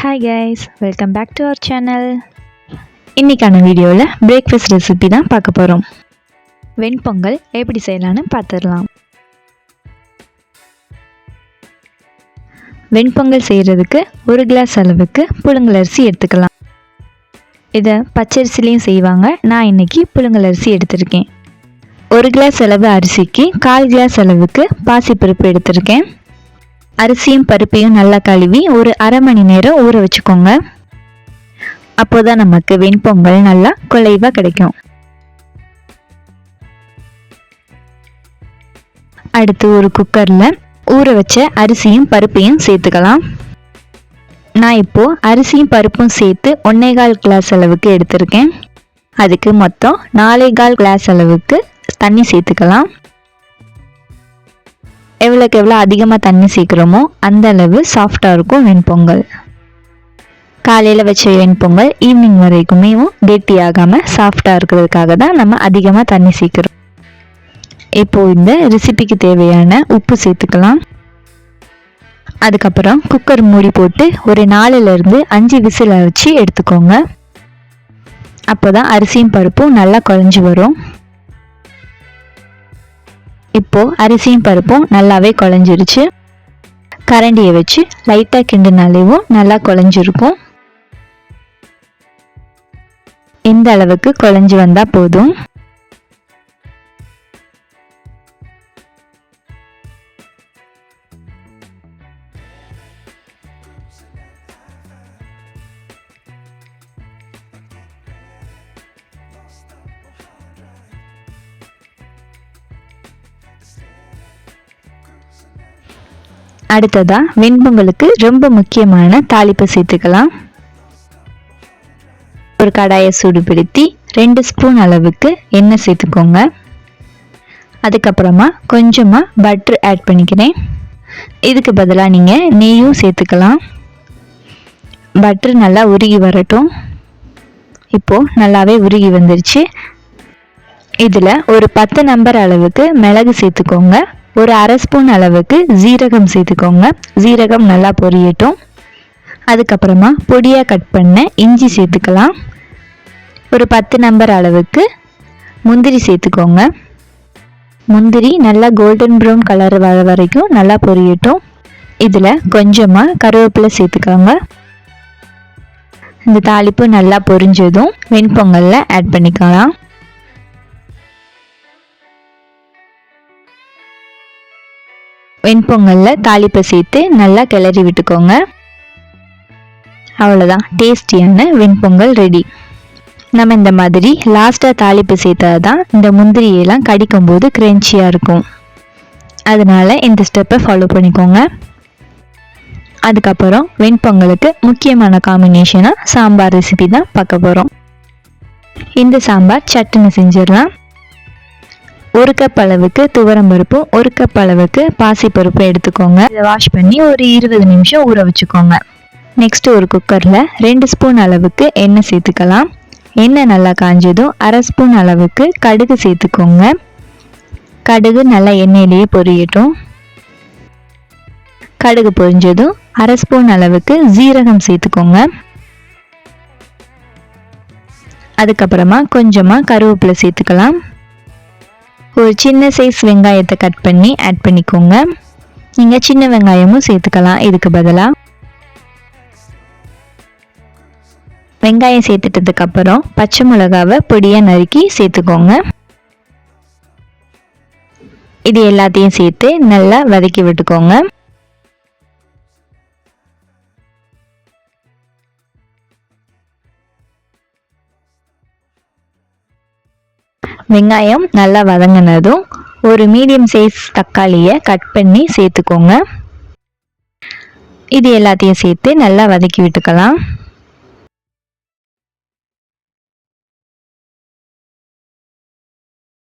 Hi guys welcome back to our channel இன்றைக்கான வீடியோவில் breakfast recipe தான் பார்க்க போகிறோம் வெண்பொங்கல் எப்படி செய்யலான்னு பார்த்துடலாம். வெண்பொங்கல் செய்கிறதுக்கு ஒரு கிளாஸ் அளவுக்கு புழுங்கல் அரிசி எடுத்துக்கலாம். இதை பச்சரிசிலையும் செய்வாங்க. நான் இன்னைக்கு புழுங்கல் அரிசி எடுத்திருக்கேன். ஒரு கிளாஸ் அளவு அரிசிக்கு கால் கிளாஸ் அளவுக்கு பாசிப்பருப்பு எடுத்திருக்கேன். அரிசியும் பருப்பையும் நல்லா கழுவி ஒரு அரை மணி நேரம் ஊற வச்சுக்கோங்க. அப்போதான் நமக்கு வெண்பொங்கல் நல்லா குலைவாக கிடைக்கும். அடுத்து ஒரு குக்கரில் ஊற வச்ச அரிசியும் பருப்பையும் சேர்த்துக்கலாம். நான் இப்போ அரிசியும் பருப்பும் சேர்த்து ஒன்னே கால் கிளாஸ் அளவுக்கு எடுத்திருக்கேன். அதுக்கு மொத்தம் நாலே கால் கிளாஸ் அளவுக்கு தண்ணி சேர்த்துக்கலாம். எவ்வளோக்கு எவ்வளோ அதிகமாக தண்ணி சேர்க்குறோமோ அந்த அளவு சாஃப்டாக இருக்கும் வெண்பொங்கல் காலையில் வச்ச வெண்பொங்கல் ஈவினிங் வரைக்குமே டேட்டி ஆகாமல் சாஃப்டாக இருக்கிறதுக்காக தான் நம்ம அதிகமாக தண்ணி சேர்க்குறோம். இப்போது இந்த ரெசிபிக்கு தேவையான உப்பு சேர்த்துக்கலாம். அதுக்கப்புறம் குக்கர் மூடி போட்டு ஒரு நாலுலேருந்து அஞ்சு விசில் வச்சு எடுத்துக்கோங்க. அப்போ தான் அரிசியும் பருப்பும் நல்லா குழஞ்சி வரும். இப்போது அரிசியும் பருப்பும் நல்லாவே குழஞ்சிருச்சு. கரண்டியை வச்சு லைட்டாக கிண்டுனாலேவும் நல்லா குழஞ்சிருக்கும். இந்த அளவுக்கு குழஞ்சி வந்தால் போதும். அடுத்ததாக வெண்பொங்கலுக்கு ரொம்ப முக்கியமான தாளிப்பு சேர்த்துக்கலாம். ஒரு கடாயை சூடுபடுத்தி ரெண்டு ஸ்பூன் அளவுக்கு எண்ணெய் சேர்த்துக்கோங்க. அதுக்கப்புறமா கொஞ்சமாக பட்ரு ஆட் பண்ணிக்கிறேன். இதுக்கு பதிலாக நீங்கள் நெய்யும் சேர்த்துக்கலாம். பட்ரு நல்லா உருகி வரட்டும். இப்போது நல்லாவே உருகி வந்துருச்சு. இதில் ஒரு பத்து நம்பர் அளவுக்கு மிளகு சேர்த்துக்கோங்க. ஒரு அரை ஸ்பூன் அளவுக்கு ஜீரகம் சேர்த்துக்கோங்க. ஜீரகம் நல்லா பொரியட்டும். அதுக்கப்புறமா பொடியாக கட் பண்ண இஞ்சி சேர்த்துக்கலாம். ஒரு பத்து நம்பர் அளவுக்கு முந்திரி சேர்த்துக்கோங்க. முந்திரி நல்லா கோல்டன் ப்ரௌன் கலர் வர வரைக்கும் நல்லா பொரியட்டும். இதில் கொஞ்சமாக கருவேப்பிலை சேர்த்துக்கோங்க. இந்த தாளிப்பு நல்லா பொரிஞ்சதும் வெண்பொங்கலில் ஆட் பண்ணிக்கலாம். வெண்பொங்கலில் தாளிப்பை சேர்த்து நல்லா கிளறி விட்டுக்கோங்க. அவ்வளோதான் டேஸ்டியான வெண்பொங்கல் ரெடி நம்ம இந்த மாதிரி லாஸ்ட்டாக தாளிப்பு சேர்த்தா தான் இந்த முந்திரியெல்லாம் கடிக்கும்போது க்ரென்ச்சியாக இருக்கும். அதனால் இந்த ஸ்டெப்பை ஃபாலோ பண்ணிக்கோங்க. அதுக்கப்புறம் வெண்பொங்கலுக்கு முக்கியமான காம்பினேஷனாக சாம்பார் ரெசிபி தான் பார்க்க போகிறோம் இந்த சாம்பார் சட்டுன்னு செஞ்சிடலாம். ஒரு கப் அளவுக்கு துவரம்பருப்பும் ஒரு கப் அளவுக்கு பாசிப்பருப்பும் எடுத்துக்கோங்க. இதை வாஷ் பண்ணி ஒரு இருபது நிமிஷம் ஊற வச்சுக்கோங்க. நெக்ஸ்ட் ஒரு குக்கரில் ரெண்டு ஸ்பூன் அளவுக்கு எண்ணெய் சேர்த்துக்கலாம். எண்ணெய் நல்லா காஞ்சதும் அரை ஸ்பூன் அளவுக்கு கடுகு சேர்த்துக்கோங்க. கடுகு நல்லா எண்ணெயிலேயே பொரியட்டும். கடுகு பொரிஞ்சதும் அரை ஸ்பூன் அளவுக்கு ஜீரகம் சேர்த்துக்கோங்க. அதுக்கப்புறமா கொஞ்சமாக கருவேப்பிலை சேர்த்துக்கலாம். ஒரு சின்ன சைஸ் வெங்காயத்தை கட் பண்ணி ஆட் பண்ணிக்கோங்க. நீங்கள் சின்ன வெங்காயமும் சேர்த்துக்கலாம். இதுக்கு பதிலாக வெங்காயம் சேர்த்துட்டதுக்கப்புறம் பச்சை மிளகாவை பொடியாக நறுக்கி சேர்த்துக்கோங்க. இது எல்லாத்தையும் சேர்த்து நல்லா வதக்கி விட்டுக்கோங்க. வெங்காயம் நல்லா வதங்கினதும் ஒரு மீடியம் சைஸ் தக்காளியை கட் பண்ணி சேர்த்துக்கோங்க. இது எல்லாத்தையும் சேர்த்து நல்லா வதக்கி விட்டுக்கலாம்.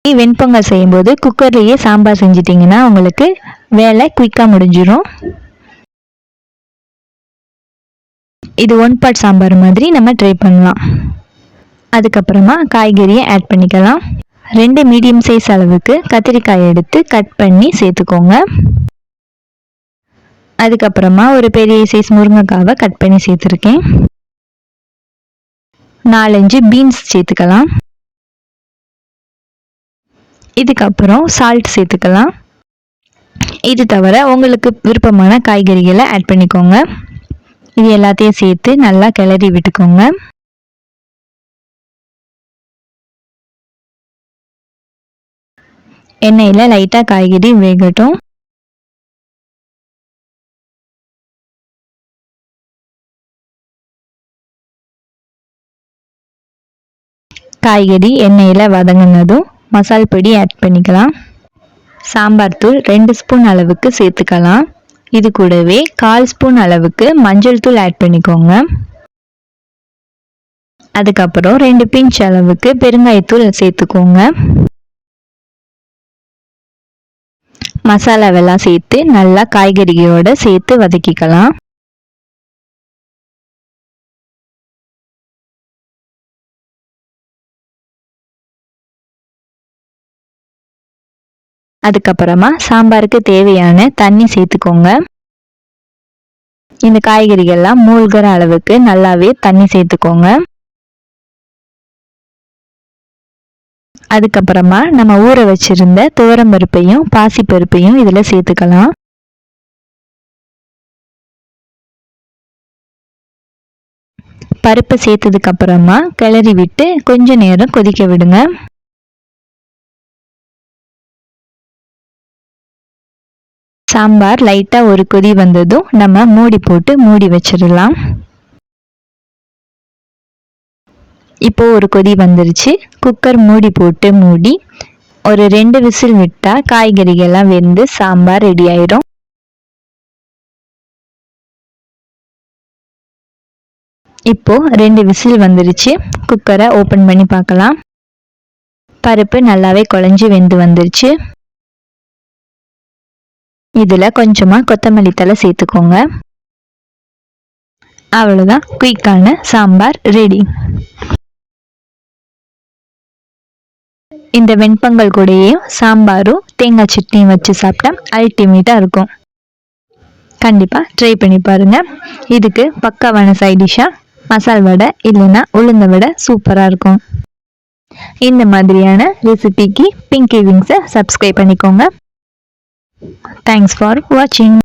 வெண்பொங்கல் செய்யும்போது குக்கர்லேயே சாம்பார் செஞ்சிட்டிங்கன்னா உங்களுக்கு வேலை குயிக்காக முடிஞ்சிடும் இது ஒன் பார்ட் சாம்பார் மாதிரி நம்ம ட்ரை பண்ணலாம். அதுக்கப்புறமா காய்கறியை ஆட் பண்ணிக்கலாம். ரெண்டு மீடியம் சைஸ் அளவுக்கு கத்திரிக்காய் எடுத்து கட் பண்ணி சேர்த்துக்கோங்க. அதுக்கப்புறமா ஒரு பெரிய சைஸ் முருங்கைக்காவை கட் பண்ணி சேர்த்துருக்கேன். நாலஞ்சு பீன்ஸ் சேர்த்துக்கலாம். இதுக்கப்புறம் சால்ட் சேர்த்துக்கலாம். இது தவிர உங்களுக்கு விருப்பமான காய்கறிகளை ஆட் பண்ணிக்கோங்க. இது எல்லாத்தையும் சேர்த்து நல்லா கிளறி விட்டுக்கோங்க. எண்ணெயில் லைட்டாக காய்கறி வேகட்டும். காய்கறி எண்ணெயில் வதங்கினதும் மசால் பொடி ஆட் பண்ணிக்கலாம். சாம்பார் தூள் ரெண்டு ஸ்பூன் அளவுக்கு சேர்த்துக்கலாம். இது கூடவே கால் ஸ்பூன் அளவுக்கு மஞ்சள் தூள் ஆட் பண்ணிக்கோங்க. அதுக்கப்புறம் ரெண்டு பிஞ்ச் அளவுக்கு பெருங்காயத்தூள் சேர்த்துக்கோங்க. மசாலாவெல்லாம் சேர்த்து நல்லா காய்கறிகளோடு சேர்த்து வதக்கிக்கலாம். அதுக்கப்புறமா சாம்பாருக்கு தேவையான தண்ணி சேர்த்துக்கோங்க. இந்த காய்கறிகள்லாம் மூழ்கிற அளவுக்கு நல்லாவே தண்ணி சேர்த்துக்கோங்க. அதுக்கப்புறமா நம்ம ஊற வச்சிருந்த துவரம்பருப்பையும் பாசிப்பருப்பையும் இதில் சேர்த்துக்கலாம். பருப்பை சேர்த்ததுக்கப்புறமா கிளறி விட்டு கொஞ்ச நேரம் கொதிக்க விடுங்க. சாம்பார் லைட்டாக ஒரு கொதி வந்ததும் நம்ம மூடி போட்டு மூடி வச்சிடலாம். இப்போது ஒரு கொதி வந்துருச்சு. குக்கர் மூடி போட்டு மூடி ஒரு ரெண்டு விசில் விட்டால் காய்கறிகள்லாம் வெந்து சாம்பார் ரெடி ஆயிரும். இப்போது ரெண்டு விசில் வந்துருச்சு. குக்கரை ஓப்பன் பண்ணி பார்க்கலாம். பருப்பு நல்லாவே குழஞ்சி வெந்து வந்துருச்சு. இதில் கொஞ்சமாக கொத்தமல்லி தலை சேர்த்துக்கோங்க. அவ்வளோதான் குயிக்கான சாம்பார் ரெடி இந்த வெண்பொங்கல் கூடயும் சாம்பாரும் தேங்காய் சட்னியும் வச்சு சாப்பிட்டா அல்டிமேட்டாக இருக்கும். கண்டிப்பாக ட்ரை பண்ணி பாருங்கள் இதுக்கு பக்காவான சைடிஷாக மசால் வடை இல்லைன்னா உளுந்த வடை சூப்பராக இருக்கும். இந்த மாதிரியான ரெசிபிக்கு பிங்கி விங்ஸை சப்ஸ்கிரைப் பண்ணிக்கோங்க. தேங்க்ஸ் ஃபார் வாட்சிங்